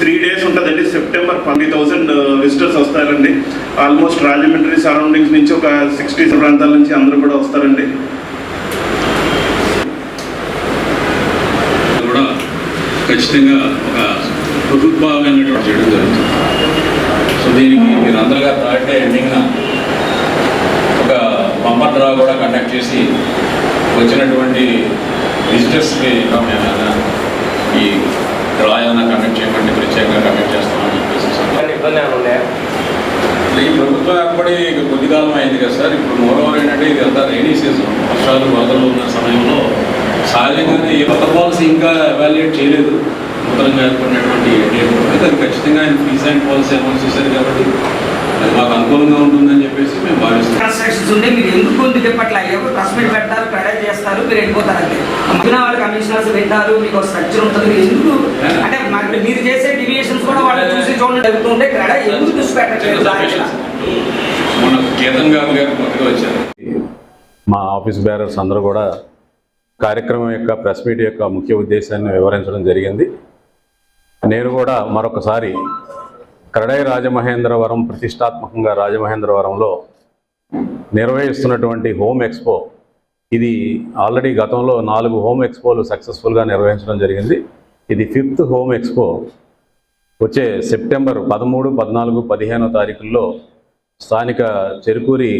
Three days ఉంటుందండి. September twenty thousand visitors వస్తారండి. Almost Rajahmundry surroundings నుంచి ఒక సిక్స్టీ ప్రాంతాల నుంచి అందరూ కూడా వస్తారండి. కూడా ఖచ్చితంగా ఒక ప్రభుత్వమైనటువంటి చేయడం జరుగుతుంది. సో దీనికి మీరు అందరుగా థర్డ్ ఎండింగ్న ఒక బంపర్ డ్రా కూడా కండక్ట్ చేసి వచ్చినటువంటి విజిటర్స్కి ఈ డ్రా ఏమైనా కండక్ట్ చేయమంటే ప్రత్యేకంగా కండక్ట్ చేస్తామని చెప్పేసి ఇబ్బంది ఉన్నాయా? ఈ ప్రభుత్వం ఏర్పడి ఇక కొద్ది కాలం అయింది కదా సార్. ఇప్పుడు మూడవరు ఏంటంటే ఇది అంతా రైనీ సీజన్ వర్షాలు వరదలు ఉన్న సమయంలో సహజంగానే ఈ కొత్త పాలసీ ఇంకా ఎవాల్యుయేట్ చేయలేదు. నూతనంగా ఏర్పడినటువంటి ప్రభుత్వం అది ఖచ్చితంగా ఆయన ఫీజ్ అండ్ పాలసీ అమలు చేశారు కాబట్టి అది మాకు అనుకూలంగా ఉంటుందని చెప్పేసి మేము ఉంటే మీరు ఎందుకు గొంతు తిప్పట్లా ఎవరు మీట్ పెడతారు క్రెడిట్ చేస్తారు మీరు వెళ్ళిపోతారు అంతే మిగిలిన వాళ్ళు కమిషనర్స్ వింటారు మీకు స్ట్రక్చర్ ఉంటుంది మీరు ఎందుకు? అంటే మరి మీరు చేసే డివియేషన్స్ కూడా వాళ్ళు చూసి చూడండి జరుగుతుంటే క్రెడిట్ ఎందుకు దృష్టి పెట్టట్లేదు? మా ఆఫీస్ బేరర్స్ అందరూ కూడా కార్యక్రమం యొక్క ప్రెస్ మీట్ యొక్క ముఖ్య ఉద్దేశాన్ని వివరించడం జరిగింది. నేను కూడా మరొకసారి కరడై రాజమహేంద్రవరం ప్రతిష్టాత్మకంగా రాజమహేంద్రవరంలో నిర్వహిస్తున్నటువంటి హోమ్ ఎక్స్పో ఇది ఆల్రెడీ గతంలో నాలుగు హోమ్ ఎక్స్పోలు సక్సెస్ఫుల్గా నిర్వహించడం జరిగింది. ఇది ఫిఫ్త్ హోమ్ ఎక్స్పో. వచ్చే సెప్టెంబర్ పదమూడు పద్నాలుగు పదిహేనో తారీఖుల్లో స్థానిక చెరుకూరి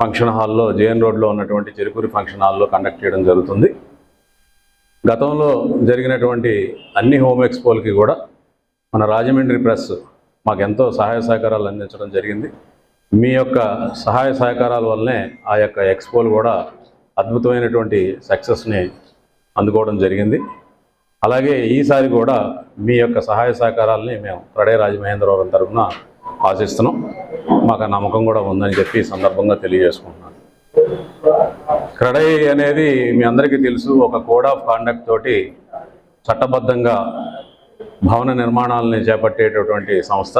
ఫంక్షన్ హాల్లో జేఎన్ రోడ్లో ఉన్నటువంటి చెరుకూరి ఫంక్షన్ హాల్లో కండక్ట్ చేయడం జరుగుతుంది. గతంలో జరిగినటువంటి అన్ని హోమ్ ఎక్స్పోలకి కూడా మన రాజమండ్రి ప్రెస్ మాకు ఎంతో సహాయ సహకారాలు అందించడం జరిగింది. మీ యొక్క సహాయ సహకారాల వల్లనే ఆ యొక్క ఎక్స్పోలు కూడా అద్భుతమైనటువంటి సక్సెస్ని అందుకోవడం జరిగింది. అలాగే ఈసారి కూడా మీ యొక్క సహాయ సహకారాలని మేము ప్రడే రాజమహేంద్రవరం తరఫున ఆశిస్తున్నాం. మాకు నమ్మకం కూడా ఉందని చెప్పి సందర్భంగా తెలియజేసుకుంటున్నాను. క్రడై అనేది మీ అందరికీ తెలుసు ఒక కోడ్ ఆఫ్ కాండక్ట్ తోటి చట్టబద్ధంగా భవన నిర్మాణాలని చేపట్టేటటువంటి సంస్థ.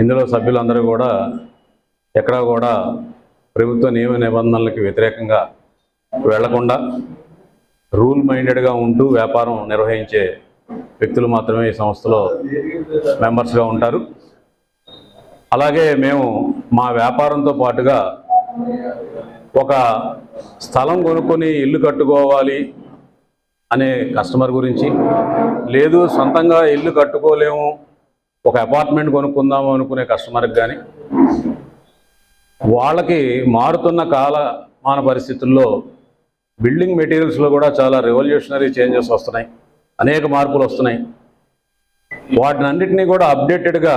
ఇందులో సభ్యులందరూ కూడా ఎక్కడా కూడా ప్రభుత్వ నియమ నిబంధనలకు వ్యతిరేకంగా వెళ్ళకుండా రూల్ మైండెడ్గా ఉంటూ వ్యాపారం నిర్వహించే వ్యక్తులు మాత్రమే ఈ సంస్థలో మెంబర్స్గా ఉంటారు. అలాగే మేము మా వ్యాపారంతో పాటుగా ఒక స్థలం కొనుక్కొని ఇల్లు కట్టుకోవాలి అనే కస్టమర్ గురించి లేదు సొంతంగా ఇల్లు కట్టుకోలేము ఒక అపార్ట్మెంట్ కొనుక్కుందాము అనుకునే కస్టమర్కి కానీ వాళ్ళకి మారుతున్న కాలమాన పరిస్థితుల్లో బిల్డింగ్ మెటీరియల్స్లో కూడా చాలా రెవల్యూషనరీ చేంజెస్ వస్తున్నాయి. అనేక మార్పులు వస్తున్నాయి. వాటిని అన్నింటినీ కూడా అప్డేటెడ్గా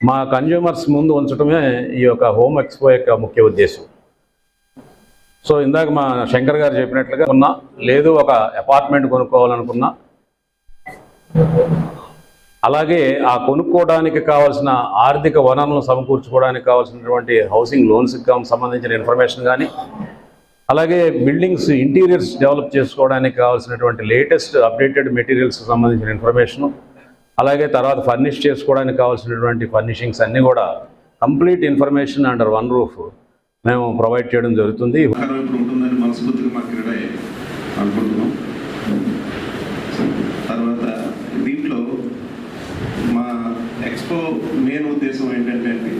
మా కన్జ్యూమర్స్ ముందు ఉంచడమే ఈ యొక్క హోమ్ ఎక్స్పో యొక్క ముఖ్య ఉద్దేశం. సో ఇందాక మా శంకర్ గారు చెప్పినట్లుగా ఉన్నా లేదు ఒక అపార్ట్మెంట్ కొనుక్కోవాలనుకున్నా అలాగే ఆ కొనుక్కోవడానికి కావాల్సిన ఆర్థిక వనరులను సమకూర్చుకోవడానికి కావాల్సినటువంటి హౌసింగ్ లోన్స్కి సంబంధించిన ఇన్ఫర్మేషన్ కానీ అలాగే బిల్డింగ్స్ ఇంటీరియర్స్ డెవలప్ చేసుకోవడానికి కావాల్సినటువంటి లేటెస్ట్ అప్డేటెడ్ మెటీరియల్స్కి సంబంధించిన ఇన్ఫర్మేషను అలాగే తర్వాత ఫర్నిష్ చేసుకోవడానికి కావాల్సినటువంటి ఫర్నిషింగ్స్ అన్నీ కూడా complete information under one roof మేము ప్రొవైడ్ చేయడం జరుగుతుంది. తర్వాత దీంట్లో మా ఎక్స్పో మెయిన్ ఉద్దేశం ఏంటంటే అండి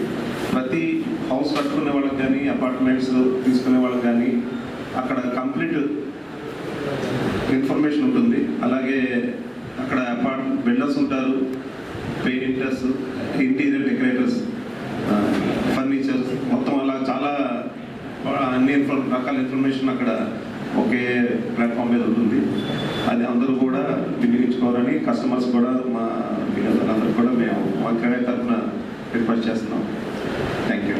ప్రతి హౌస్ కట్టుకునే వాళ్ళకి కానీ అపార్ట్మెంట్స్ తీసుకునే వాళ్ళకి కానీ అక్కడ కంప్లీట్ ఇన్ఫర్మేషన్ ఉంటుంది. అలాగే అక్కడ అపార్ట్ బిల్డర్స్ ఉంటారు పెయింటర్స్ ఇంటీరియర్ డెకరేటర్స్ ఫర్నిచర్ మొత్తం అలా చాలా అన్ని రకాల ఇన్ఫర్మేషన్ అక్కడ ఒకే ప్లాట్ఫామ్ మీద ఉంటుంది. అది అందరూ కూడా వినియోగించుకోవాలని కస్టమర్స్ కూడా మా అందరూ కూడా మేము మా తరఫున రిక్వెస్ట్ చేస్తున్నాం. Thank you.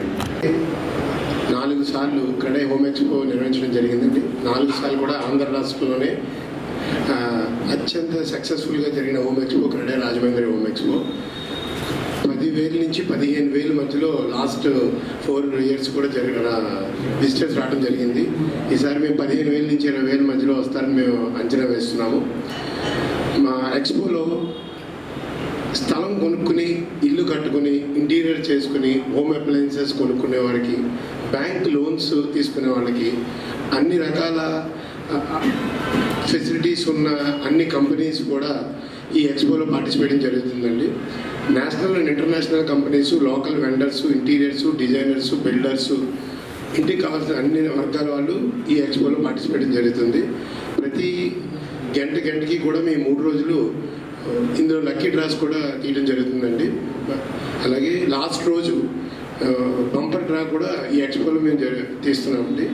నాలుగు సార్లు క్రెడై హోమ్ ఎక్స్పో నిర్వహించడం జరిగిందండి. నాలుగు సార్లు కూడా ఆంధ్ర రాష్ట్రంలోనే అత్యంత సక్సెస్ఫుల్గా జరిగిన home expo CREDAI Rajahmundry home expo పదివేల నుంచి పదిహేను వేల మధ్యలో లాస్ట్ ఫోర్ ఇయర్స్ కూడా జరిగిన విజిటర్స్ రావడం జరిగింది. ఈసారి మేము పదిహేను వేల నుంచి ఇరవై వేల మధ్యలో వస్తారని మేము అంచనా వేస్తున్నాము. మా ఎక్స్పోలో స్థలం కొనుక్కుని ఇల్లు కట్టుకుని ఇంటీరియర్ చేసుకుని హోమ్ అప్లయన్సెస్ కొనుక్కునే వారికి బ్యాంక్ లోన్స్ తీసుకునే వాళ్ళకి అన్ని రకాల ఫెసిలిటీస్ ఉన్న అన్ని కంపెనీస్ కూడా ఈ ఎక్స్పోలో పార్టిసిపేట్ జరుగుతుందండి. National and international companies local vendors interiors designers builders ఇంటికి కావాల్సిన అన్ని వర్గాల వాళ్ళు ఈ ఎక్స్పోలో పార్టిసిపేట్ జరుగుతుంది. ప్రతి గంట గంటకి కూడా మేము మూడు రోజులు ఇందులో లక్కీ డ్రాస్ కూడా తీయడం జరుగుతుందండి. అలాగే లాస్ట్ రోజు బంపర్ డ్రా కూడా ఈ ఎక్స్పోలో మేము తీస్తున్నామండి.